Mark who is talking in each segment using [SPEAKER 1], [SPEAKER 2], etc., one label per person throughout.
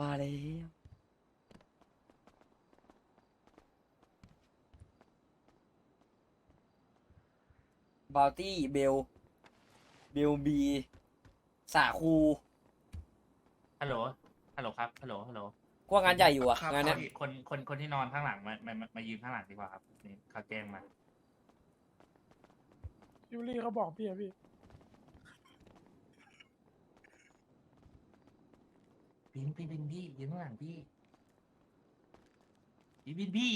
[SPEAKER 1] มาแล้วบาวตี้เบล เบลบี สาคู
[SPEAKER 2] ฮัลโหล ฮัลโหลครับ ฮัลโหล ฮัลโหล
[SPEAKER 1] กว่างานใหญ่อยู่อะ
[SPEAKER 3] ครับ
[SPEAKER 1] งานเนี้ย
[SPEAKER 2] คน คน คนที่นอนข้างหลังมามามามายืนข้างหลังดีกว่าครับ นี่เขาแจ้งมา
[SPEAKER 4] ยูรี่เขาบอกพี่อะพี่
[SPEAKER 2] บินพี่บินพี่ยืนข้างหลังพี่ยืนบินพี่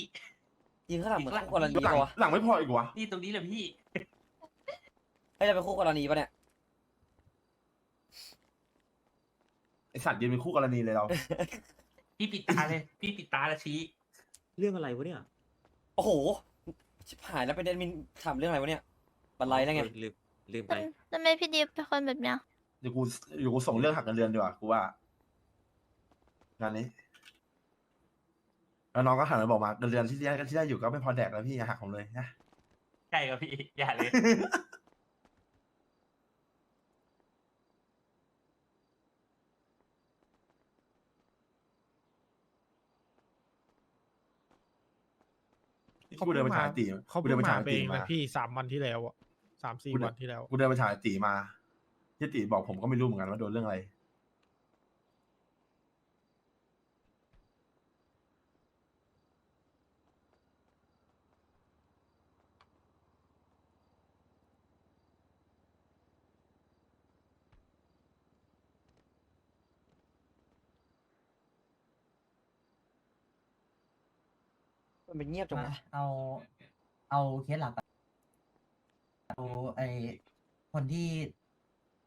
[SPEAKER 1] ยิงข้างหลังเหมือน
[SPEAKER 2] หลัง
[SPEAKER 1] คู่กรณี
[SPEAKER 3] หลัง
[SPEAKER 1] ปะวะ
[SPEAKER 3] หลังไม่พออีกวะ
[SPEAKER 2] นี่ตรงนี้เลยพี่
[SPEAKER 1] เฮ้ยจะเป็นคู่กรณีปะเนี่ย
[SPEAKER 3] ไอสัตว์ยืนเป็นคู่กรณีเลยเรา
[SPEAKER 2] พี่ปิดตาเลย พี่ปิดตาแล้วชี้
[SPEAKER 5] เรื่องอะไรวะเนี่ย
[SPEAKER 1] โอ้โห ชิบหายแล้วเป็นเดนมินถามเรื่องอะไรวะเนี่ย บันไลแล้วไง
[SPEAKER 5] เออลืมลืมไป
[SPEAKER 6] ทำไมพี่ดิฟเป็นคนแบบเนี้ย
[SPEAKER 3] เดี๋ยวกูเดี๋ยวกูส่งเรื่องหักเงินเดือนดีกว่ากูว่า งานนี้ แล้วน้องก็หันมาบอกมาเงินเดือนที่ได้ที่ได้อยู่ก็ไม่พอแดกแล้วพี่อย่าหักผมเลยนะ
[SPEAKER 2] ใช่ครับพี่ อย่าเลย
[SPEAKER 3] กูเดินไปถ่ายตี
[SPEAKER 4] เขา
[SPEAKER 3] กู
[SPEAKER 4] เพิ่
[SPEAKER 3] เดิ
[SPEAKER 4] ง
[SPEAKER 3] นไป
[SPEAKER 4] มา
[SPEAKER 3] ถ่าย
[SPEAKER 4] ไป
[SPEAKER 3] ตี
[SPEAKER 4] เอง
[SPEAKER 3] มา
[SPEAKER 4] นะพี่สามวันที่แล้วอะสามสี่
[SPEAKER 3] กูเดิน
[SPEAKER 4] วันที่แล้ว
[SPEAKER 3] กูเดินไปถ่ายตีมาที่ตีบอกผมก็ไม่รู้เหมือนกันว่าโดนเรื่องอะไร
[SPEAKER 1] มันเป็นเงียบจังวะ
[SPEAKER 7] เอา เอาเคสหลักก่อนเอาไอคนที่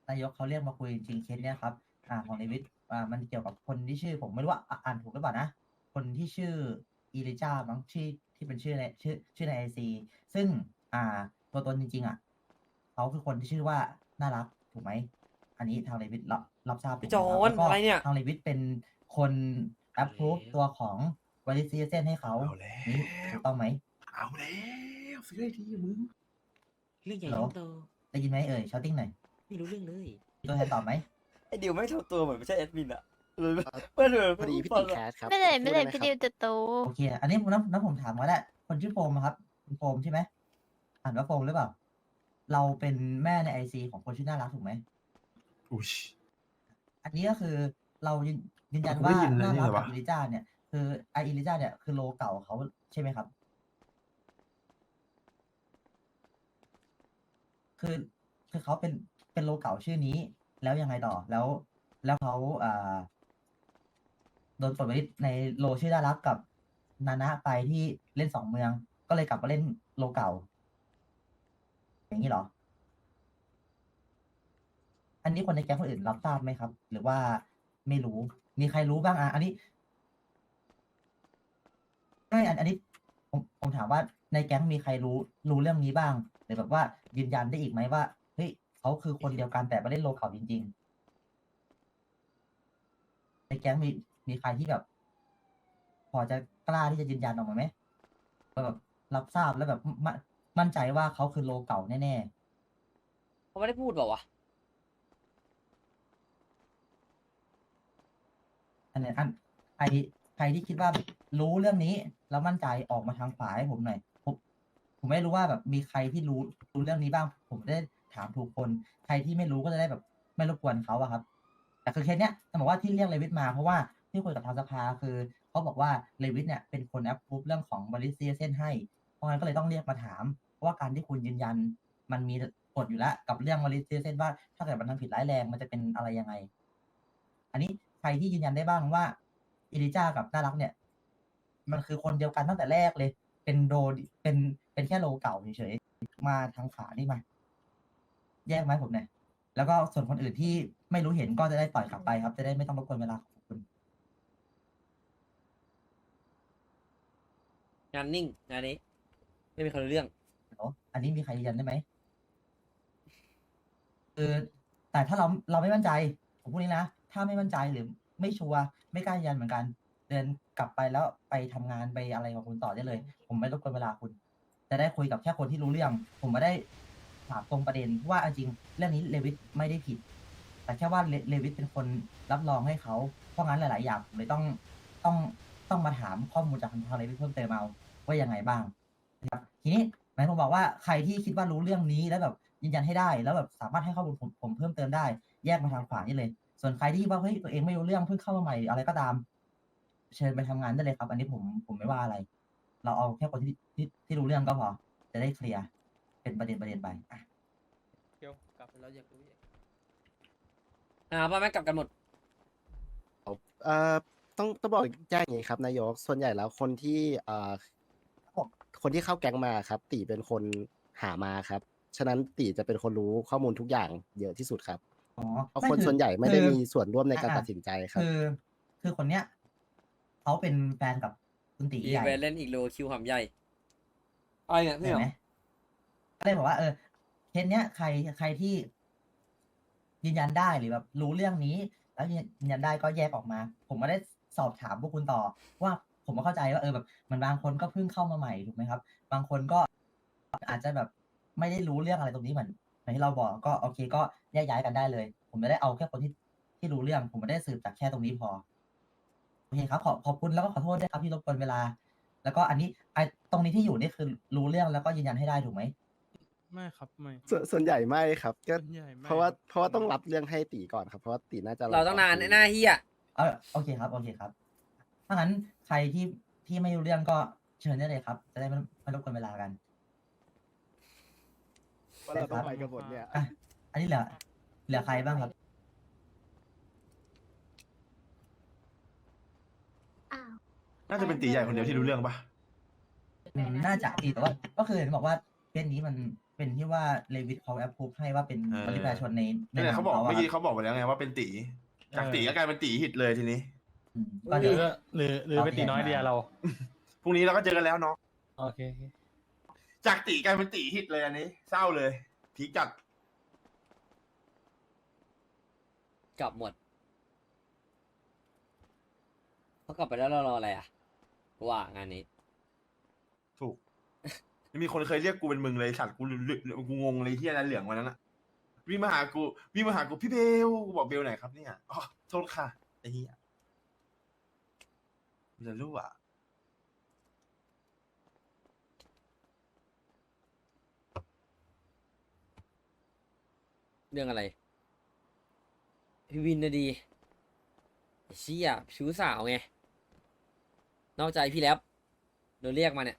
[SPEAKER 7] นายกเขาเรียกมาคุยจริงๆเคสเนี้ยครับ อ่าของในวิทย์อ่ามันเกี่ยวกับคนที่ชื่อผมไม่รู้ว่าอะอ่านถูกหรือเปล่านะ คนที่ชื่ออีลิจ้ามั้งชื่อที่เป็นชื่อในชื่อชื่อในไอซีซึ่งอ่าตัวตนจริง ๆ อะเขาคือคนที่ชื่อว่าน่ารักถูกไหม อันนี้ทางในวิทย์รับรับทราบ
[SPEAKER 1] พี่
[SPEAKER 7] ถูก
[SPEAKER 1] จ
[SPEAKER 7] ไหม
[SPEAKER 1] อ
[SPEAKER 7] ครับ
[SPEAKER 1] น
[SPEAKER 7] แล้วก็
[SPEAKER 1] อะไรเนี่ย
[SPEAKER 7] ทางในวิทย์เป็นคนแอปพูฟตัวของ วาริซีเซนให้เขา
[SPEAKER 3] เอาแล้ว
[SPEAKER 7] นี่ถูกต้องไหม
[SPEAKER 3] เอาแล้วซื้อได้ทีมึง
[SPEAKER 5] เรื่องใหญ่
[SPEAKER 7] เหรอ
[SPEAKER 5] เรื่องโต
[SPEAKER 7] ได้ยินไหมเอ่ยชาติ้งหน่อย
[SPEAKER 5] ไม่รู้เรื่องเลย
[SPEAKER 7] มีตัวแทนตอบไหม
[SPEAKER 1] ไอ้ดิวไม่ทำตัวเหมือนไม่ใช่แอดมินอะเลยเพื่อนเลย
[SPEAKER 8] พอดีพี่
[SPEAKER 1] ฟั
[SPEAKER 8] ติ
[SPEAKER 1] ง
[SPEAKER 8] แค
[SPEAKER 1] อะ
[SPEAKER 8] สครับ
[SPEAKER 6] ไม่เลยไม่เลย
[SPEAKER 8] พู
[SPEAKER 6] พี่
[SPEAKER 8] ด้
[SPEAKER 6] ดิ
[SPEAKER 8] ห
[SPEAKER 6] ว
[SPEAKER 8] ครับ
[SPEAKER 6] จะโต
[SPEAKER 7] โอเค อันนี้ผมน้ำน้ำผมถามมาแล้วคนชื่อโฟมอะครับคุณโฟมใช่ไหมอ่านว่าโฟมหรือเปล่า เราเป็นแม่ในไอซีของคนชื่อน่ารักถูกไหม
[SPEAKER 3] อุ้ย
[SPEAKER 7] อันนี้ก็คือเรายืนยืนยัน
[SPEAKER 3] ผม
[SPEAKER 7] ว่า
[SPEAKER 3] ได้ยินนะ
[SPEAKER 7] น่า
[SPEAKER 3] นี่
[SPEAKER 7] รัก
[SPEAKER 3] เหรอ
[SPEAKER 7] กับ
[SPEAKER 3] วะ
[SPEAKER 7] อิลิจ้าเนี่ย คือไออิลิจ้าเนี่ยคือโลเก่าเขาใช่ไหมครับ คือคือเขาเป็นเป็นโลเก่าชื่อนี้ แล้วยังไงต่อแล้ว แล้วเขาอ่าโดนปลดไว้ในโลชื่อน่ารักกับนานะไปที่เล่นสองเมือง ก็เลยกลับมาเล่นโลเก่า อย่างนี้เหรอ อันนี้คนในแก๊งคนอื่นรับทราบไหมครับ หรือว่าไม่รู้มีใครรู้บ้างอะอันนี้ ไม่อันอันนี้ผมผมถามว่าในแก๊งมีใครรู้รู้เรื่องนี้บ้างหรือแบบว่ายืนยันได้อีกไหมว่าเฮ้ยเขาคือคนเดียวกันแต่มาเล่นโลเก่าจริง ๆ ในแก๊งมีมีใครที่แบบ พอจะกล้าที่จะยืนยันออกมาไหมว่าแบบรับทราบแล้วแบบมั่นมั่นใจว่าเขาคือโลเก่าแน่ๆ
[SPEAKER 1] เขาไม่ได้พูดเปล่าวะ
[SPEAKER 7] อันไหนอันใคร ใครที่คิดว่ารู้เรื่องนี้ แล้วมั่นใจออกมาทางขวาให้ผมหน่อยผมผมไม่รู้ว่าแบบมีใครที่รู้รู้เรื่องนี้บ้าง ผมจะได้ถามถูกคน ใครที่ไม่รู้ก็จะได้แบบ ไม่รบกวนเขาอะครับ แต่คือเคสเนี้ยต้องบอกว่าที่เรียกเลวิทมาเพราะว่าที่คุยกับทางสภาคือเขาบอกว่าเลวิทเนี่ยเป็นคนแอปพูฟเรื่องของบริษัทเส้นให้ เพราะงั้นก็เลยต้องเรียกมาถาม เพราะว่าการที่คุณยืนยัน มันมีกฎอยู่แล้วกับเรื่องบริษัทเส้นว่า ถ้าเกิดมันทำผิดร้ายแรงมันจะเป็นอะไรยังไง อันนี้ใครที่ยืนยันได้บ้างว่า อิลิจ้ากับน่ารักเนี่ย มันคือคนเดียวกันตั้งแต่แรกเลย เป็นโดเป็นเป็นแค่โลเก่าเฉยๆมาทางขวานี่มา แยกไหมผมเนี่ยแล้วก็ส่วนคนอื่นที่ไม่รู้เห็นก็จะได้ปล่อยกลับไปครับ จะได้ไม่ต้องรบกวนเวลาของคุณ
[SPEAKER 1] งานนิ่งงานนี้ ไม่มีใครรู้เรื่อง
[SPEAKER 7] เนอะอันนี้มีใครยืนยันได้ไหมคือแต่ถ้าเราเราไม่มั่นใจ ผมพูดนี้นะ ถ้าไม่มั่นใจหรือไม่ชัวร์ ไม่กล้ายืนยันเหมือนกัน เดินกลับไปแล้วไปทำงานไปอะไรของคุณต่อได้เลย ผมไม่รบกวนเวลาคุณ จะได้คุยกับแค่คนที่รู้เรื่อง ผมไม่ได้ถามตรงประเด็นเพราะว่าเอาจริงเรื่องนี้เลวิทไม่ได้ผิดแแต่แค่ว่าเลเลวิทเป็นคนรับรองให้เขาเพราะงั้นหลาย ๆ อย่างผมเลยต้องต้องต้องมาถามข้อมูลจากทางเลวิทเพิ่มเติมเอาว่ายังไงบ้างนะครับทีนี้หมายผมบอกว่าใครที่คิดว่ารู้เรื่องนี้แล้วแบบยืนยันให้ได้ แล้วแบบสามารถให้ข้อมูลผมผมเพิ่มเติมได้ แยกมาทางขวานี่เลย ส่วนใครที่คิดว่าเฮ้ยตัวเองไม่รู้เรื่องเพิ่งเข้ามาใหม่อะไรก็ตาม เชิญไปทำงานได้เลยครับ อันนี้ผมผมไม่ว่าอะไร เราเอาแค่คนที่ที่ที่รู้เรื่องก็พอ จะได้เคลียร์เป็นประเด็นประเด็นไปอะ
[SPEAKER 1] เดี๋ยวกลับไปแล้วอยากรู้อีกอ่าพ่อแม่กลับกันหมด
[SPEAKER 8] เอ่อต้องต้องบอกแจ้งอย่างนี้ครับนายกส่วนใหญ่แล้วคนที่เอ่อคนที่เข้าแก๊งมาครับ ตีเป็นคนหามาครับ ฉะนั้นตีจะเป็นคนรู้ข้อมูลทุกอย่างเยอะที่สุดครับ
[SPEAKER 7] อ๋อ
[SPEAKER 8] เพราะ
[SPEAKER 7] ไม่
[SPEAKER 8] คน
[SPEAKER 7] คือ
[SPEAKER 8] ส่วนใหญ่ไม่ได้
[SPEAKER 7] คือ
[SPEAKER 8] มีส่วนร่วมในการ
[SPEAKER 7] อะ
[SPEAKER 8] ตัดสินใจครับ
[SPEAKER 7] คือ คือคนเนี้ยเขาเป็นแฟนกับคุณตี
[SPEAKER 1] อี
[SPEAKER 7] ใหญ่
[SPEAKER 1] เวนเล่นอีกโลคิวหำใหญ่อะไรเนี่ยพี่
[SPEAKER 7] เห็
[SPEAKER 1] เหรอ
[SPEAKER 7] นไหมก็เลยบอกว่า เออเคสเนี้ยใครใครที่ ยืนยันได้หรือแบบรู้เรื่องนี้ แล้วยืนยันได้ก็แยกออกมา ผมก็ได้สอบถามพวกคุณต่อ ว่าผมก็เข้าใจว่าเออแบบ มันบางคนก็เพิ่งเข้ามาใหม่ถูกไหมครับ บางคนก็อาจจะแบบไม่ได้รู้เรื่องอะไรตรงนี้เหมือน เหมือนที่เราบอกก็โอเคก็แยกย้ายกันได้เลย ผมไม่ได้เอาแค่คนที่ที่รู้เรื่อง ผมไม่ได้สืบจากแค่ตรงนี้พอโอเคครับขอขอบคุณแล้วก็ขอโทษด้วยครับที่รบกวนเวลา แล้วก็อันนี้ไอตรงนี้ที่อยู่นี่คือรู้เรื่องแล้วก็ยืนยันให้ได้ถูกไหม
[SPEAKER 4] ไม่ครับไม่
[SPEAKER 8] ส่วนส่วนใหญ่ไม่ครับก็
[SPEAKER 4] ส่วนใหญ่ไม่
[SPEAKER 8] เพราะว่า
[SPEAKER 4] คบ
[SPEAKER 8] เพราะว่าต้องรับเรื่องให้ตีก่อนครับเพราะว่าตีน่าจะ
[SPEAKER 1] เราต้องนาน
[SPEAKER 8] ก่
[SPEAKER 1] หน้าเฮีย
[SPEAKER 7] เออโอเคครับ โอเคครับถ้างั้นใครที่ที่ไม่รู้เรื่องก็เชิญได้เลยครับ จะได้ไม่ไม่รบกวนเวลากัน
[SPEAKER 8] ว่าเราต้องไปกันหมดเนี่ย
[SPEAKER 7] อะอันนี้เหลือเหลือใครบ้างครับ
[SPEAKER 6] อ้าว
[SPEAKER 3] น่าจะเป็นตีใหญ่คนเดียวที่รู้เรื่องปะ
[SPEAKER 7] อืมน่าจะอีกแต่ว่าก็คือเห็นบอกว่าเคสนี้มันเป็นที่ว่าเลวิทเขาแอปพูฟให้ว่าเป็นบริษัทชนในใน
[SPEAKER 3] นี่แหละเขาบอก
[SPEAKER 7] นม
[SPEAKER 3] เมื่อกี้ะ
[SPEAKER 7] ครับ
[SPEAKER 3] เขาบอกไปแล้วไงว่าเป็นตี จากตีก็กลายเป็นตีหิตเลยทีนี้
[SPEAKER 7] อืมก็เดี๋ยว
[SPEAKER 4] หรือหรือไปตีน้อยเดียเรา
[SPEAKER 3] พรุ่งนี้เราก็เจอกันแล้วเนาะ
[SPEAKER 4] โอเค
[SPEAKER 3] จากตีกลายเป็นตีหิตเลยอันนี้ เศร้าเลยพีคจัด
[SPEAKER 1] กลับหมดเขากลับไปแล้วเรารออะไรอะว่างานนี้
[SPEAKER 3] ถูก มีคนเคยเรียกกูเป็นมึงเลยสัตว์กูเหลือกูงงเลยเฮียอะไรเหลืองวันนั้นอะวิ่งมาหากูวิ่งมาหากูพี่เบลกูบอกเบลไหนครับเนี่ยอ๋อโทษค่ะไอ้เฮียมันจะรู้อะ
[SPEAKER 1] เรื่องอะไร พี่วินนะดีไอ้เชี่ยชู้สาวไง นอกใจพี่แล้วโดนเรียกมาเนี่ย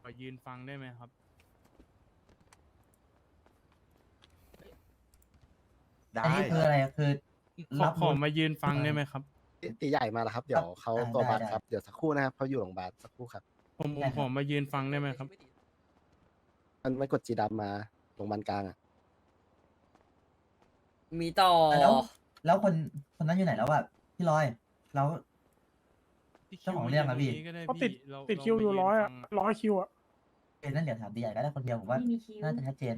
[SPEAKER 4] ขอยืนฟังได้ไหมครับ
[SPEAKER 3] ได้
[SPEAKER 7] อันนี้คืออะไรคือ
[SPEAKER 4] ขอ
[SPEAKER 7] รับ
[SPEAKER 4] ขอ
[SPEAKER 7] รู้
[SPEAKER 4] มายืนฟังได้ไหมครับ
[SPEAKER 8] ตีตีใหญ่มาแล้วครับ เดี๋ยวเขา
[SPEAKER 7] อ่า
[SPEAKER 8] ตัวบัต
[SPEAKER 7] ได้
[SPEAKER 8] ครับ เดี๋ยวสักครู่นะครับเขาอยู่โรงพยาบาลสักครู่ครับ
[SPEAKER 4] ผมผ
[SPEAKER 7] ได้
[SPEAKER 4] ม
[SPEAKER 7] ครับ
[SPEAKER 4] ขอมายืนฟังได้ไหมครับ
[SPEAKER 8] มันไม่กดจีดำมาโรงพยาบาลกลางอะ
[SPEAKER 1] มีต่อ
[SPEAKER 7] แล้ว แล้วคนคนนั้นอยู่ไหนแล้วอะพี่ลอย แล้ว เจ้าของเรื่องอะพี่
[SPEAKER 4] ก็ได้
[SPEAKER 9] เขาติด
[SPEAKER 4] พี่เรา
[SPEAKER 9] ติดคิวอยู่
[SPEAKER 4] เามา
[SPEAKER 9] ร้อยอะ
[SPEAKER 4] ฟัง
[SPEAKER 9] ร้อยคิวอะ
[SPEAKER 7] เอ็นนั่นเดี๋ยวถามดีใหญ่ก็ได้คนเดียวผมว่า
[SPEAKER 6] ไม่มีคิว
[SPEAKER 7] น่าจะชัดเจน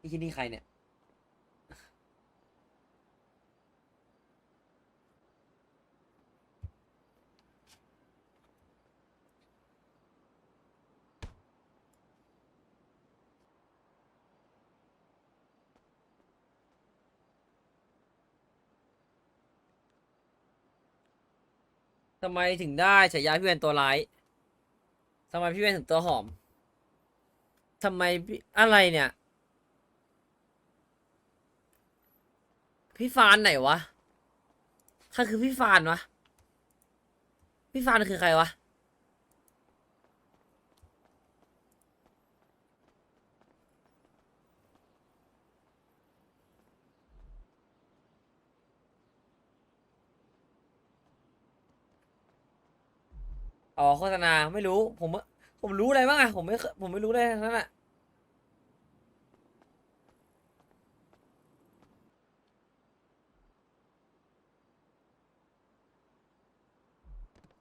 [SPEAKER 1] นี่ที่นี่ใครเนี่ย ทำไมถึงได้ฉายาพี่เวนตัวร้ายทำไมพี่เวนถึงตัวหอมทำไมพี่อะไรเนี่ย พี่ฟานไหนวะใครคือพี่ฟานวะ พี่ฟานคือใครวะ อ๋อโฆษณาไม่รู้ ผมผมรู้อะไรบ้างอะผมไม่เคผมไม่รู้เลยทั้งนั้นอะ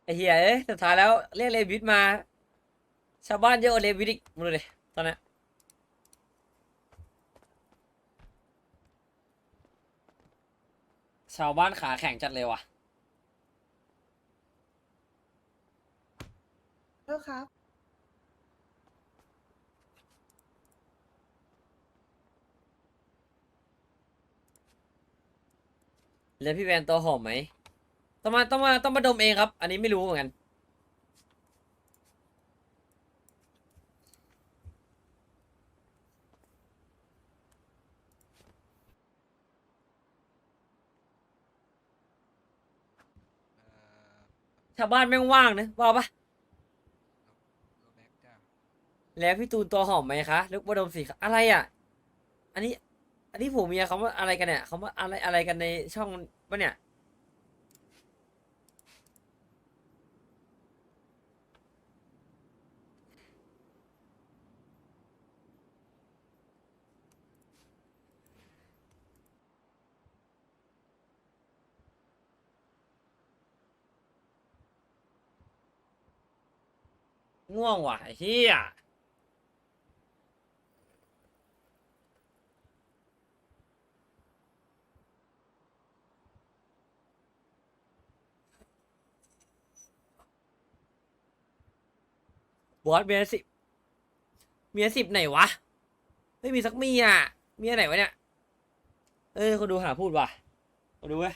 [SPEAKER 1] ไอเหี้ยเอ้ยสุดท้ายแล้วเรียกเลวิทมา ชาวบ้านเยอะกว่าเลวิทอีกมึงดูดิตอนนี้ชาวบ้านขาแข็งจัดเลยว่ะ
[SPEAKER 9] โทษครับ
[SPEAKER 1] แล้วพี่แวนตัวหอมไหมต้องมาต้องมาต้องมาดมเองครับ อันนี้ไม่รู้เหมือนกัน ชาวบ้านแม่งว่างนะว่าปะ แล้วพี่ตูนตัวหอมไหมคะลึกว่าดมสีอะไรอะ อันนี้ อันนี้ผมเมียเขาว่าอะไรกันเนี่ยเขาว่าอะไรอะไรกันในช่องปะเนี่ย ง่วงว่ะไอ้เฮีย บอสเมียสิบเมียสิบไหนวะ ไม่มีสักเมียอะเมียไหนวะเนี่ย เอ้ยคนดูหาพูดว่ะคนดูเว้ย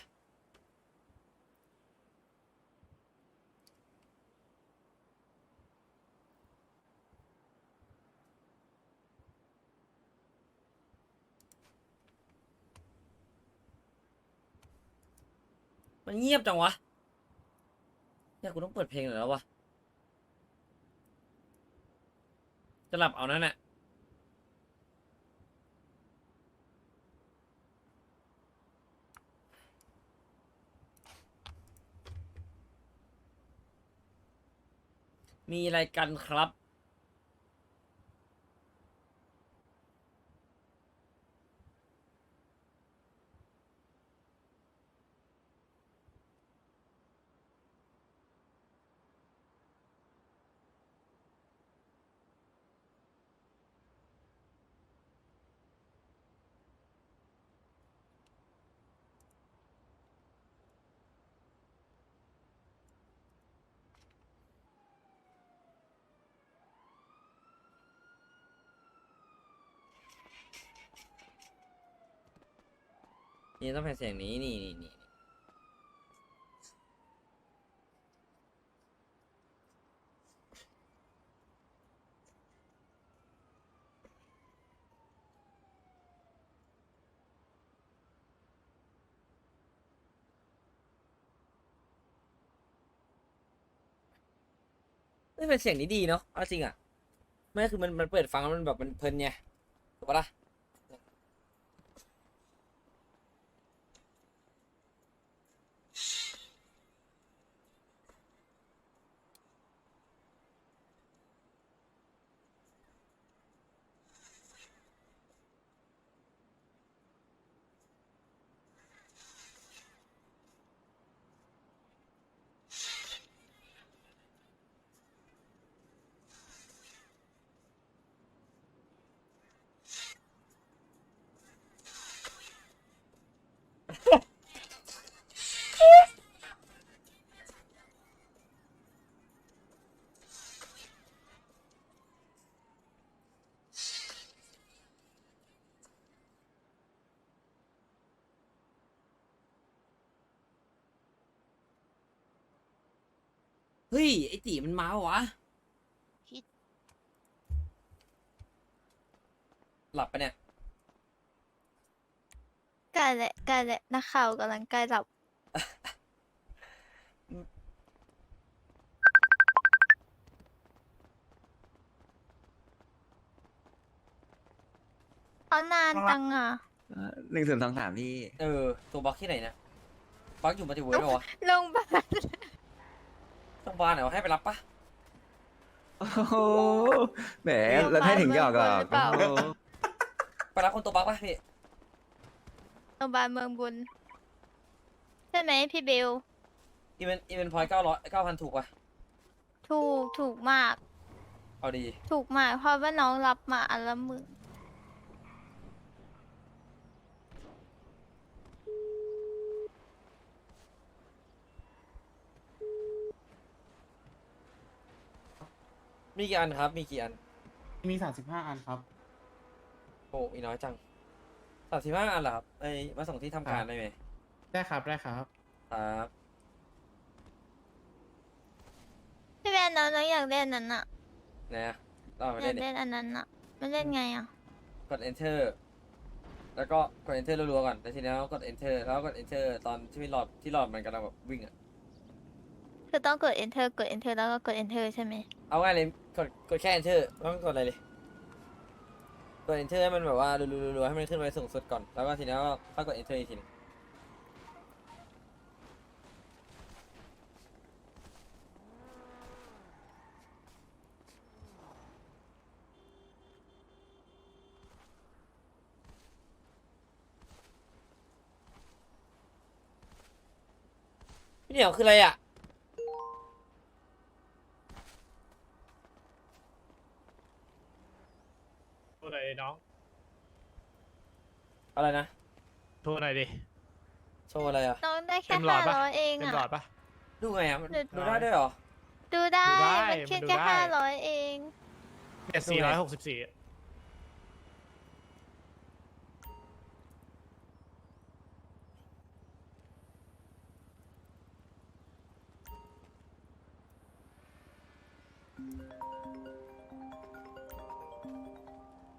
[SPEAKER 1] มันเงียบจังวะเนี่ยกูต้องเปิดเพลงหน่อยแล้ววะ จะหลับเอานั่นแหละมีอะไรกันครับ นี่ต้องเป็นเสียงนี้นี่นี่นี่ไม่เป็นเสียงนี้ดีเนาะเอาจริงอะไม่คือมันมันเปิดฟังแล้วมันแบบมันเพลินไงถูกปะล่ะ เฮ้ย ไอตีมันมาวะหลับปะเนี่ย
[SPEAKER 6] ใกล้แหละใกล้แหละนักข่าวกำลังใกล้หลับเขานานจังอะ
[SPEAKER 10] หนึ่งศูนย์สองสามพี่
[SPEAKER 1] เออ ตัวบักที่ไหนเนี่ยบักอยู่มัลติเวิร์สเหรอวะ
[SPEAKER 6] โรงพยาบาล
[SPEAKER 1] โรงพยาบาลไหนวะให้ไปรับปะ
[SPEAKER 10] โอ้โหแหมแล้วให้ถึงหยอกหรอก
[SPEAKER 6] โรงพยาบาลเมืองบนหรือเปล่า
[SPEAKER 10] โอ้โห
[SPEAKER 1] ไปรับคนตัวบักปะพี่
[SPEAKER 6] โรงพยาบาลเมืองบุญใช่ไหมพี่เบล
[SPEAKER 1] อีเวนอีเวนพอยเก้าร้อยเก้าพันถูกปะ
[SPEAKER 6] ถูกถูกมาก
[SPEAKER 1] เอาดี
[SPEAKER 6] ถูกมากเพราะว่าน้องรับมาอันละหมื่น
[SPEAKER 1] มีกี่อันครับ มีกี่อัน
[SPEAKER 4] มีสามสิบห้าอันครับ
[SPEAKER 1] โอ้อีน้อยจังสามสิบห้าอันเหรอครับไอยมาส่งที่ทำการได้ไหม
[SPEAKER 4] ได้ครับได้ครับ
[SPEAKER 1] ครับ
[SPEAKER 6] พี่แวนน้องน้องอยากเล่นนั้นอะ
[SPEAKER 1] นะเราไป
[SPEAKER 6] อยา
[SPEAKER 1] เล่นดิ
[SPEAKER 6] กเล่นอันนั้นอะมันเล่นไงอะ
[SPEAKER 1] กด enter แล้วก็กด enter รัวๆก่อนแล้วทีนี้ก็กด enter แล้วก็กด enter ตอนที่มีหลอดที่หลอดมันกำลังแบบวิ่งอะ
[SPEAKER 6] คือต้องกด enter กด enter แล้วก็กด enter ใช่ไหม
[SPEAKER 1] เอาง่ายเลย กดกดแค่ enter ไม่ต้องกดอะไรเลยกด enter ให้มันแบบว่ารัวๆให้มันขึ้นไปสูงสุดก่อน แล้วก็ทีนี้ก็ค่อยกด enter อีกทีนี่เหนียวคืออะไรอะ
[SPEAKER 4] โทษหน่อยดิน้อง
[SPEAKER 1] อะไรนะ
[SPEAKER 4] โทษหน่อยดิ
[SPEAKER 1] โชว์อะไรอะ
[SPEAKER 6] น้องได้แค่
[SPEAKER 4] เต็มหลอ
[SPEAKER 6] ห้า
[SPEAKER 4] ดปะ
[SPEAKER 6] ร้อยเอง
[SPEAKER 4] เต็ม
[SPEAKER 6] อะ
[SPEAKER 4] หลอดปะ
[SPEAKER 1] ดูไงอะมัน
[SPEAKER 6] เดี๋ยว
[SPEAKER 1] ดูได้ด้วยเหรอ
[SPEAKER 6] ดูได้
[SPEAKER 4] ดูได้
[SPEAKER 6] มันคิด
[SPEAKER 4] มันดู
[SPEAKER 6] แค่
[SPEAKER 4] ได้
[SPEAKER 6] ห้าร้อยเอง
[SPEAKER 4] เนี่ยสี่ร้อยหกสิบสี่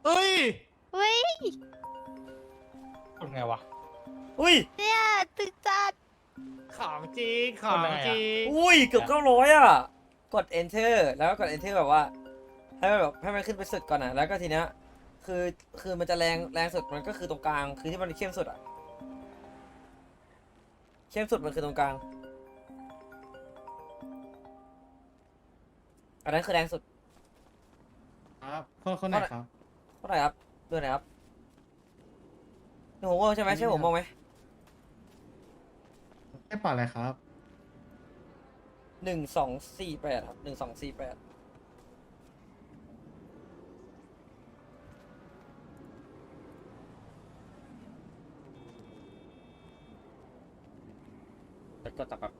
[SPEAKER 4] เฮ้ย
[SPEAKER 6] อุ้ย
[SPEAKER 4] ทำ ไงวะ
[SPEAKER 1] อุ้ย
[SPEAKER 6] เนี่ยตึกจัด
[SPEAKER 4] ของจริงของจริง
[SPEAKER 1] อุ้ย เกือบเก้าร้อยอะ กด enter แล้วก็กด enter แบบว่า ให้มันแบบให้มันขึ้นไปสุดก่อนนะแล้วก็ทีเนี้ย คือ คือมันจะแรง แรงสุดมันก็คือตรงกลาง คือที่มันเข้มสุดอะ เข้มสุดมันคือตรงกลาง อันนั้นคือแรงสุด
[SPEAKER 4] ครับคนคนไหนครับ
[SPEAKER 1] เท่าไหร่ครับดูหน่อยครับนี่ หัวม่วงใช่ไหมใช่หัวม่วงไหม
[SPEAKER 4] แค่ปล่อยอะไรครับ
[SPEAKER 1] หนึ่งสองสี่แปดครับหนึ่งสองสี่แปดกดตับแบบ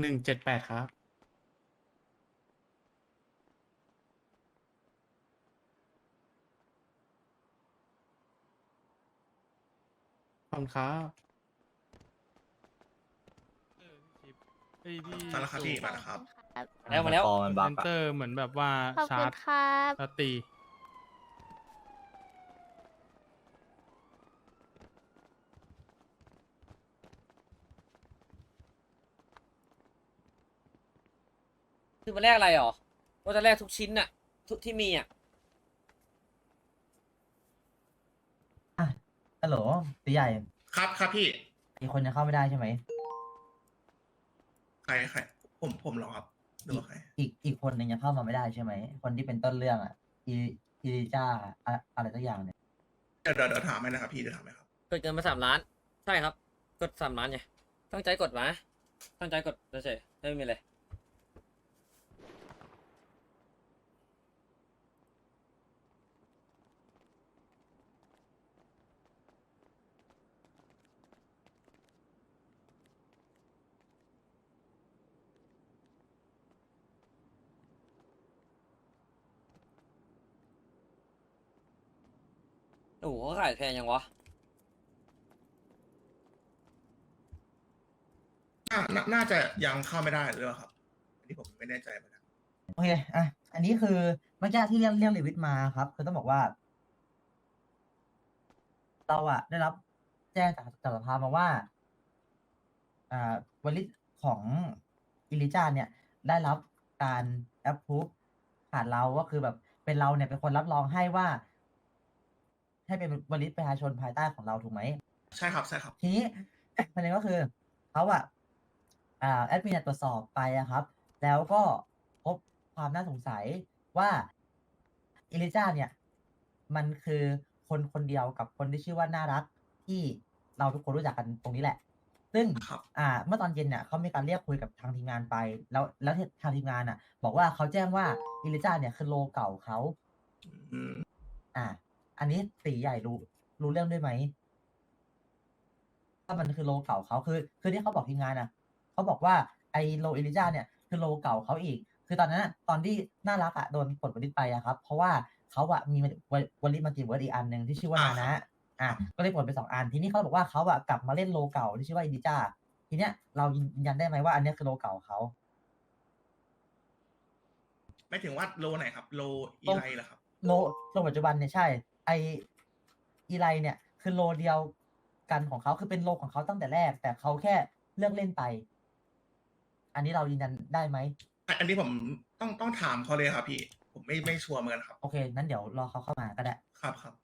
[SPEAKER 4] หนึ่งหนึ่งเจ็ดแปดครับ ขอบคุณครับ
[SPEAKER 2] มาแล้วครับพี่มาแล้วครับ
[SPEAKER 1] แล้วมาแล้ว
[SPEAKER 10] คอมันบัก
[SPEAKER 4] เซนเตอร์เหมือนแบบว่า
[SPEAKER 6] ขอบ
[SPEAKER 4] ชา
[SPEAKER 6] คุ
[SPEAKER 4] ร์
[SPEAKER 6] ณ
[SPEAKER 4] จ
[SPEAKER 6] ครับ
[SPEAKER 4] แล้ว
[SPEAKER 1] คือมาแลกอะไรหรอว่าจะแลกทุกชิ้นน่ะทุกที่มีอะ
[SPEAKER 7] ฮัลโหลตีใหญ่
[SPEAKER 2] ครับครับพี่
[SPEAKER 7] มีคนยังเข้าไม่ได้ใช่ไหม
[SPEAKER 2] ใครใครผมผมเหรอครับหรือว่าใคร
[SPEAKER 7] อีกอีกคนหนึ่งยังเข้ามาไม่ได้ใช่ไหมคนที่เป็นต้นเรื่องอะ อีอีลิจ้าอะอะไรสักอย่างเนี่ย
[SPEAKER 2] เดี๋ยวเดี๋ยวเดี๋ยวถามให้นะครับพี่เดี๋ยวถามให้ครับ
[SPEAKER 1] กดเกินมาสามล้าน ใช่ครับ กดสามล้านไงตั้งใจกดมาตั้งใจกดเฉยๆไม่มีเลย โอ้โหเขาขายแพงยังวะ
[SPEAKER 2] น่าน่าน่าจะยังเข้าไม่ได้หรือเปล่าครับอันนี้ผมไม่แน่ใจเหมือนกัน
[SPEAKER 7] โอเค อะ อันนี้คือเมื่อกี้ที่เรียกเรียกลิวิทมาครับ คือต้องบอกว่า เราอะได้รับแจ้งจากจากสภามาว่า อ่าวลิตของอิลิจาเนี่ย ได้รับการแอปพูฟผ่านเราก็คือแบบเป็นเราเนี่ยเป็นคนรับรองให้ว่า ให้เป็นวลิตประชาชนภายใต้ของเราถูกไหม
[SPEAKER 2] ใช่ครับใช่ครับ
[SPEAKER 7] ทีนี้ ประเด็นก็คือเขาอะอ่าแอดมินเนี่ยตรวจสอบไปอะครับ แล้วก็พบความน่าสงสัยว่าอิลิจ้าเนี่ย มันคือคนคนเดียวกับคนที่ชื่อว่าน่ารักที่เราทุกคนรู้จักกันตรงนี้แหละ ซึ่ง
[SPEAKER 2] ครับ
[SPEAKER 7] อ่า เมื่อตอนเย็นเนี่ยเขามีการเรียกคุยกับทางทีมงานไป แล้วแล้วทางทีมงานอะ บอกว่าเขาแจ้งว่าอิลิจ้าเนี่ยคือโลเก่าเขา
[SPEAKER 2] อืม
[SPEAKER 7] อ่า อันนี้ตีใหญ่รู้รู้เรื่องด้วยไหมว่ามันคือโลเก่าเขาคือ คือที่เขาบอกทีมงานอะเขาบอกว่าไอโลอิลิจ้าเนี่ย คือโลเก่าเขาอีก คือตอนนั้นอะตอนที่น่ารักอะโดนปลดบริษไปอะครับ เพราะว่าเขาอะมีวลิมัลติเวิร์ดอีกอันหนึ่งที่ชื่อว่า
[SPEAKER 2] อ่า
[SPEAKER 7] นานะอะก็เลยปลดไปสองอันทีนี้เขาบอกว่าเขาอะกลับมาเล่นโลเก่าที่ชื่อว่าอิลิจ้าทีเนี้ยเรายืนยันได้ไหมว่าอันเนี้ยคือโลเก่าเขา
[SPEAKER 2] ไม่ถึงว่าโลไหนครับ โลอีไลเหรอครับ
[SPEAKER 7] โลโลปัจจุบันเนี่ยใช่ ไออีไลเนี่ย คือโลเดียวกันของเขาคือเป็นโลของเขาตั้งแต่แรก แต่เขาแค่เลือกเล่นไป อันนี้เรายืนยันได้ไหม
[SPEAKER 2] อันอันนี้ผมต้องต้องถามเขาเลยครับพี่ ผมไม่ไม่ชัวร์เหมือนกันครับ
[SPEAKER 7] โอเคนั้นเดี๋ยวรอเขาเข้ามาก็ได้
[SPEAKER 2] ครับครับ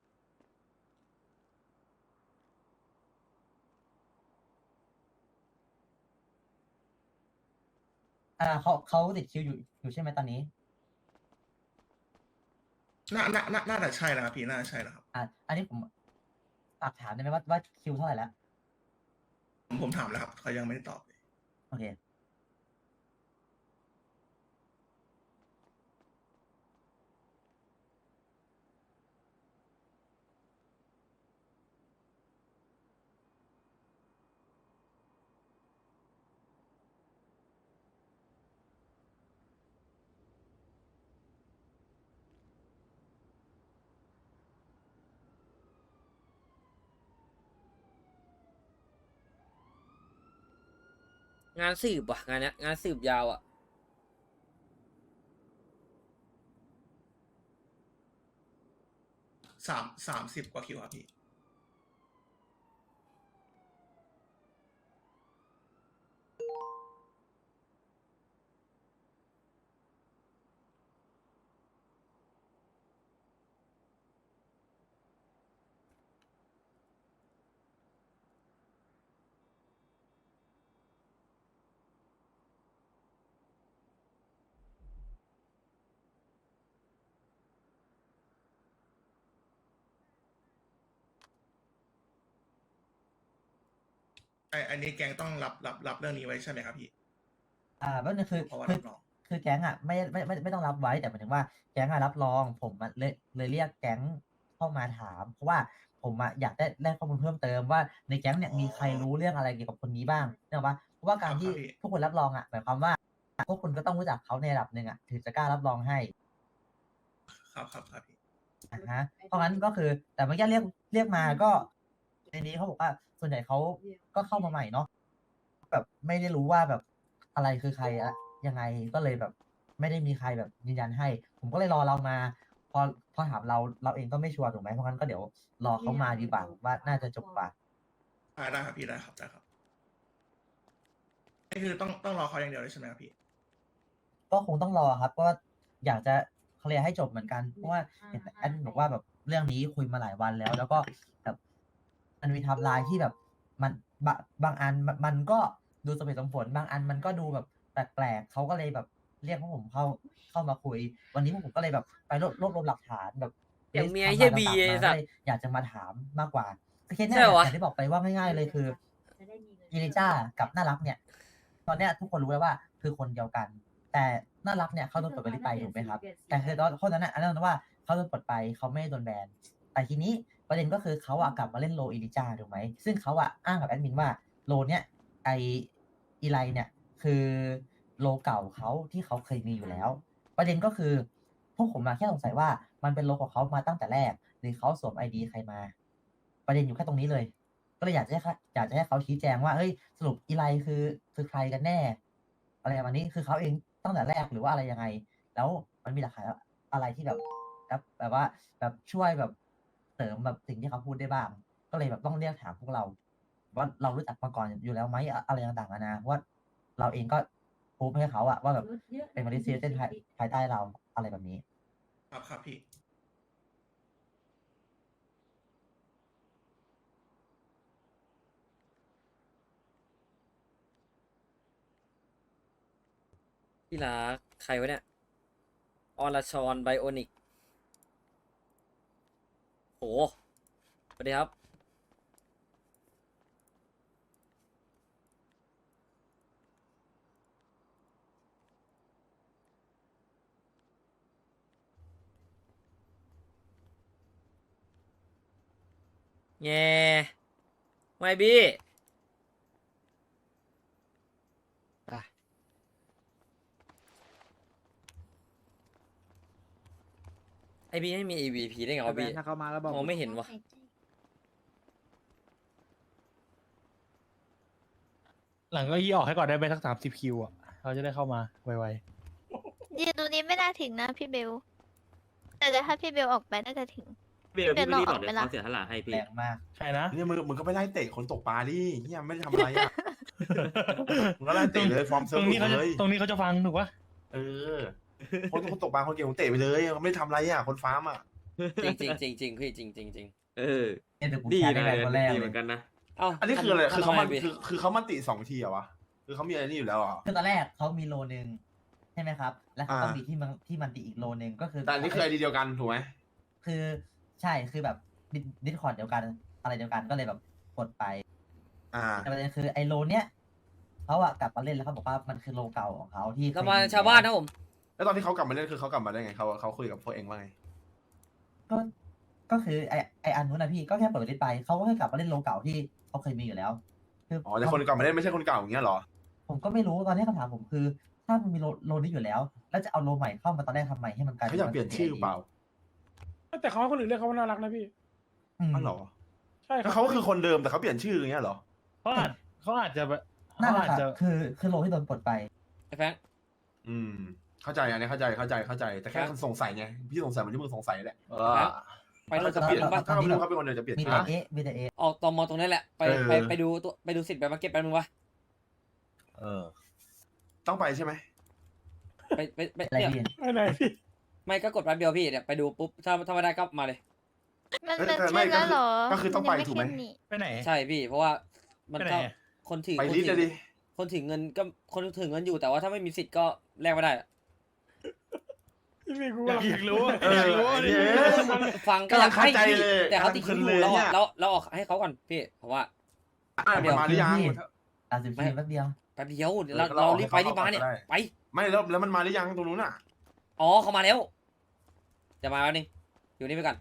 [SPEAKER 7] อ่าเขาเขาติดคิวอยู่อยู่ใช่ไหมตอนนี้
[SPEAKER 2] น่าน่าน่าน่าจะใช่แล้วครับพี่น่าจะใช่แล้วครับ
[SPEAKER 7] อ่าอันนี้ผมฝากถามได้ไหมว่าว่าคิวเท่าไหร่แล้ว
[SPEAKER 2] ผมผมถามแล้วครับเขายังไม่ได้ตอบเลย
[SPEAKER 7] โอเค
[SPEAKER 1] งานสืบว่ะงานเนี้ยงานสืบยาวอะ
[SPEAKER 2] สามสามสิบกว่าคิวครับพี่ ไออันนี้แกงต้องรับรับรับเรื่องนี้ไว้ใช่ไหมครับพี่
[SPEAKER 7] อ่าก็คือคือ
[SPEAKER 2] เพราะว่า
[SPEAKER 7] คือ
[SPEAKER 2] รับรอง
[SPEAKER 7] คือแก๊งอะไม่ไม่ไม่ไม่ต้องรับไว้แต่หมายถึงว่าแก๊งอะรับรองผมอะเลยเลยเรียกแก๊งเข้ามาถาม เพราะว่าผมอะอยากได้ได้ข้อมูลเพิ่มเติมว่าในแก๊งเนี่ยมีใครรู้เรื่องอะไรเกี่ยวกับคนนี้บ้างเนกอะปะเพราะว่าการที่
[SPEAKER 2] ครับพี่
[SPEAKER 7] พวกคุณรับรองอะหมายความว่าพวกคุณก็ต้องรู้จักเขาในระดับหนึ่งอะถึงจะกล้ารับรองให้
[SPEAKER 2] ครับครับครับพี่
[SPEAKER 7] อ่าฮะเพราะงั้นก็คือแต่เมื่อกี้เรียกเรียกมาก็ในนี้เขาบอกว่า ส่วนใหญ่เขาก็เข้ามาใหม่เนาะแบบไม่ได้รู้ว่าแบบอะไรคือใครอะยังไงก็เลยแบบ ไม่ได้มีใครแบบยืนยันให้ ผมก็เลยรอเรามา พอพอถามเราเราเองก็ไม่ชัวร์ถูกไหมเพราะงั้นก็เดี๋ยวรอเขามาดีกว่าว่าน่าจะจบกว่า
[SPEAKER 2] อ่าได้ครับพี่ได้ครับได้ครับนี่คือต้องต้องรอเขาอย่างเดียวเลยใช่ไหมครับพี่
[SPEAKER 7] ก็คงต้องรอครับก็อยากจะเคลียร์ให้จบเหมือนกันเพราะว่าเห็นแอดมินบอกว่าแบบเรื่องนี้คุยมาหลายวันแล้ว แล้วก็แบบ มันมีไทำลายที่แบบมันบะบางอันมันมันก็ดูสมเหตุสมผลบางอันมันก็ดูแบบแปลกๆเขาก็เลยแบบเรียกพวกผมเข้าเข้ามาคุย วันนี้พวกผมก็เลยแบบไปรวบรวบรวมหลักฐานแบบ
[SPEAKER 1] อย่างเมีย
[SPEAKER 7] list
[SPEAKER 1] เหี้ย
[SPEAKER 7] ไทม์ไลน์
[SPEAKER 1] บี
[SPEAKER 7] ต่างๆ
[SPEAKER 1] ไอ้สัตว์
[SPEAKER 7] มาก็เลยอยากจะมาถามมากกว่าคือเคสเนี้
[SPEAKER 1] ใช่
[SPEAKER 7] ย
[SPEAKER 1] เหรอวะ
[SPEAKER 7] อย่างที่บอกไปว่าง่ายๆเลยคือยินิจ้ากับน่ารักเนี่ย ตอนเนี้ยทุกคนรู้แล้วว่าคือคนเดียวกัน แต่น่ารักเนี่ยเขาโดนปลดบริษไปถูกไหมครับ แต่คือตอนคนนั้นน่ะอันนั้นว่าเขาโดนปลดไปเขาไม่ได้โดนแบนแต่ทีนี้ ประเด็นก็คือเขาอะกลับมาเล่นโลอิลิจาถูกไหม ซึ่งเขาอะอ้างกับแอดมินว่าโลเนี้ยไออีไลเนี่ยคือโลเก่าเขาที่เขาเคยมีอยู่แล้ว ประเด็นก็คือพวกผมมาแค่สงสัยว่ามันเป็นโลของเขามาตั้งแต่แรก หรือเขาสวมไอดีใครมา ประเด็นอยู่แค่ตรงนี้เลย ก็เลยอยากจะให้อยากจะให้เขาชี้แจงว่าเฮ้ยสรุปอีไลคือคือใครกันแน่ อะไรประมาณนี้คือเขาเองตั้งแต่แรกหรือว่าอะไรยังไง แล้วมันมีหลักฐานอะไรที่แบบแบบแบบว่าแบบช่วยแบบ เสริมแบบสิ่งที่เขาพูดได้บ้าง ก็เลยแบบต้องเรียกถามพวกเรา ว่าเรารู้จักมาก่อนอยู่แล้วไหมอะอะไรต่างๆนานาว่าเราเองก็พูดให้เขาอะว่าแบบเป็นมาเลเซียเส้นภายภายใต้เราอะไรแบบนี้
[SPEAKER 2] ครับครับพี่
[SPEAKER 1] ที่รักใครวะเนี่ยอรชรไบโอนิก โอ้สวัสดีครับ แง่ไม่บี้ ไอบี้ไม่มี EVP ได้ไงวะบี้
[SPEAKER 10] ถ้าเขามาแล้วบอก
[SPEAKER 1] มองไม่เห็นวะ
[SPEAKER 4] หลังเก็ยี่ออกให้ก่อนได้ไหมสักสามสิบคิวอะเราจะได้เข้ามาไว
[SPEAKER 6] ยืนตรงนี้ไม่น่าถึงนะพี่เบล แต่เดี๋ยวถ้าพี่เบลออกไปน่าจะถึง
[SPEAKER 5] เบลพี่ไม่รีบ
[SPEAKER 6] เบล
[SPEAKER 5] บอกเดี๋ยว
[SPEAKER 6] ออกไปละ
[SPEAKER 5] เขาเสียทลาให้พี่
[SPEAKER 7] แรงมาก
[SPEAKER 4] ๆ ใช่นะ
[SPEAKER 3] เนี่ยมึงมึงก็ไปไล่เตะคนตกปลาดิเฮียไม่ได้ทำอะไรอะ มึงก็ไล่เตะเลยฟอร์มเซิ
[SPEAKER 4] ต
[SPEAKER 3] ร์
[SPEAKER 4] ร
[SPEAKER 3] ฟ
[SPEAKER 4] งนี้เขาจะ
[SPEAKER 3] เลย
[SPEAKER 4] ตรงนี้เขาจะฟังถูกปะ
[SPEAKER 3] เออ คนคนตกปลาคนเก่งของเตะไปเลยไม่ได้ทำอะไรอะคนฟาร์มอะ
[SPEAKER 1] จริงจริงจริงจริงพี่จริงจริงจริง
[SPEAKER 5] เออ
[SPEAKER 7] เนี่ยเดี๋ยวกู
[SPEAKER 5] ดี
[SPEAKER 7] แชร์
[SPEAKER 5] นะ
[SPEAKER 7] ได้วันแรก
[SPEAKER 5] ดี
[SPEAKER 7] เล
[SPEAKER 5] เหมือยนกันนะ
[SPEAKER 1] เอ้า
[SPEAKER 3] อันนี้คืออะไรคือเขามัน
[SPEAKER 1] ทำไมพี่
[SPEAKER 3] คือคือเขามันติสองทีเหรอวะคือเขามีอะไรนี่อยู่แล้วเหรอ
[SPEAKER 7] คือตอนแรกเขามีโลนึงใช่ไหมครับ แล้วเขาก็
[SPEAKER 3] อ่ามี
[SPEAKER 7] มีที่มันที่มันตีอีกโลนึงก็คือ
[SPEAKER 3] แต่อันนี้คือไอเดียเดียวกันถูกไหม
[SPEAKER 7] คือใช่คือแบบดิสคอร์ดเดียวกันอะไรเดียวกันก็เลยแบบกดไป
[SPEAKER 3] อ่า
[SPEAKER 7] แต่ประเด็นคือไอ้โลเนี้ยเขาอะกลับมาเล่นแล้วเขาบอกว่ามันคือโลเก่าของเขาที่
[SPEAKER 1] เรามา
[SPEAKER 7] เคย
[SPEAKER 1] ชาวบ้านนะผม
[SPEAKER 3] แล้วตอนที่เขากลับมาเล่นคือเขากลับมาได้ไงเขาเขาคุยกับพวกเองว่าไง
[SPEAKER 7] ก็ก็คือไอ้ไอ้อันนู้นนะพี่ก็แค่เปิดลิสต์ไปเขาก็ให้กลับมาเล่นโลเก่าที่เขาเคยมีอยู่แล้วคือ
[SPEAKER 3] อ๋อแต่คนกลับมาเล่นไม่ใช่คนเก่าอย่างเงี้ยเหรอ
[SPEAKER 7] ผมก็ไม่รู้ตอนนี้คำถามผมคือ ถ้ามันมีโลโลนี้อยู่แล้ว แล้วจะเอาโลใหม่เข้ามาตอนแรกทำไมให้มันกลาย
[SPEAKER 3] เขาอยากเปลี่ยนชื่อเปล่า
[SPEAKER 9] แต่เขาให้คนอื่นเรียกเขาว่าน่ารักนะพี่
[SPEAKER 7] อืม
[SPEAKER 3] อ๋อเหรอ
[SPEAKER 9] ใช่ค
[SPEAKER 3] แล้
[SPEAKER 9] รั
[SPEAKER 3] วเขาก็คือคนเดิมแต่เขาเปลี่ยนชื่ออย่างเงี้ยเหรอ
[SPEAKER 4] เขาอาจเขาอาจจะแบบ
[SPEAKER 7] นั่น
[SPEAKER 4] เขา
[SPEAKER 7] แหละ
[SPEAKER 4] อาจ
[SPEAKER 7] ครับ
[SPEAKER 4] จะ
[SPEAKER 7] คือคือโลที่โดนปลดไป
[SPEAKER 1] ไอ้แฟรงค์
[SPEAKER 3] อืม เข้าใจอันนี้เข้าใจเข้าใจเข้าใจแต่แค่
[SPEAKER 1] ครับ
[SPEAKER 3] สงสัยไงพี่สงสัยเหมันที่มึงสงสัยแหละ
[SPEAKER 1] ครับ ไปโดน
[SPEAKER 3] ถ้าจะเปลี่ยน
[SPEAKER 7] แล้ว
[SPEAKER 3] ถ้าเขา
[SPEAKER 7] ตอนนี้
[SPEAKER 3] ไม่รู้เขาเป็นคนเดียวจะเปลี่ยน
[SPEAKER 7] มี
[SPEAKER 3] ชื่
[SPEAKER 7] แต่
[SPEAKER 3] อ
[SPEAKER 7] เอะมีแต่เอะ
[SPEAKER 1] ออกตอมอตรงนั้นแหละ ไป
[SPEAKER 3] เออ
[SPEAKER 1] ไปไปดูตัวไปดูสิทธิ์ไปมาเก็ตแป๊บนึงวะ
[SPEAKER 10] เออ
[SPEAKER 3] ต้องไปใช่ไหม
[SPEAKER 1] ไปไปไป
[SPEAKER 7] อะไร
[SPEAKER 1] เนี่ย
[SPEAKER 7] พี่
[SPEAKER 9] ไม่ไหนพี่
[SPEAKER 1] ไม่ก็กดแป๊บเดียวพี่เนี่ยไปดูปุ๊บถ้าถ้าไม่ได้ก็มาเลย
[SPEAKER 6] มัน
[SPEAKER 3] เอ้ย
[SPEAKER 6] มัน
[SPEAKER 3] แต่ไม่
[SPEAKER 6] ขึ้นแล้วเหรอ
[SPEAKER 3] ก็คือต้องไป
[SPEAKER 6] ยั
[SPEAKER 3] ถูกไหม
[SPEAKER 6] ขึ้นนี่
[SPEAKER 4] ไปไหน
[SPEAKER 1] ใช่พี่ เพราะว่ามัน
[SPEAKER 4] ไปไหน
[SPEAKER 1] ก็
[SPEAKER 4] อะ
[SPEAKER 1] คนถือ
[SPEAKER 3] ไป
[SPEAKER 1] คน
[SPEAKER 3] ลิสต์
[SPEAKER 1] ถื
[SPEAKER 3] เลยดิ
[SPEAKER 1] คนถือเงินก็คนถือเงินอยู่แต่ว่าถ้าไม่มีสิทธิ์ก็แลกไม่ได้อะ
[SPEAKER 9] พี่พี่กู
[SPEAKER 4] อยาก
[SPEAKER 9] กำลัง
[SPEAKER 4] อยากรู้อะ
[SPEAKER 3] เออ
[SPEAKER 4] อยากรู้อะ
[SPEAKER 3] เย้
[SPEAKER 1] ฟังก็
[SPEAKER 3] กำลัง
[SPEAKER 1] อยากให้
[SPEAKER 3] เข้าใจ
[SPEAKER 1] พี่
[SPEAKER 3] เลย
[SPEAKER 1] แต่เขาติดคิวอยู่
[SPEAKER 3] กำลังเพลินเลย
[SPEAKER 1] เรา
[SPEAKER 3] เนี่
[SPEAKER 1] อะ
[SPEAKER 3] ย
[SPEAKER 1] เราเราออกให้เขาก่อนพี่เพราะว่า
[SPEAKER 3] อะมันมาหรือยัง
[SPEAKER 7] พี่สามสิบทีแป๊บเดียว
[SPEAKER 1] แป๊บเดียวเดี๋ยวเรา
[SPEAKER 3] เออเรา
[SPEAKER 1] เรา
[SPEAKER 3] ออก
[SPEAKER 1] รีบไป
[SPEAKER 3] ให้
[SPEAKER 1] รีบ
[SPEAKER 3] เขา
[SPEAKER 1] มาเนี่ย
[SPEAKER 3] ก่อนก็ได้
[SPEAKER 1] ไป
[SPEAKER 3] ไม่แล้วแล้วมันมาหรือยังตรงนู้นอะ
[SPEAKER 1] อ๋อเขามาแล้วเดี๋ยวมาแป๊บนึงอยู่นี่ไปก่อน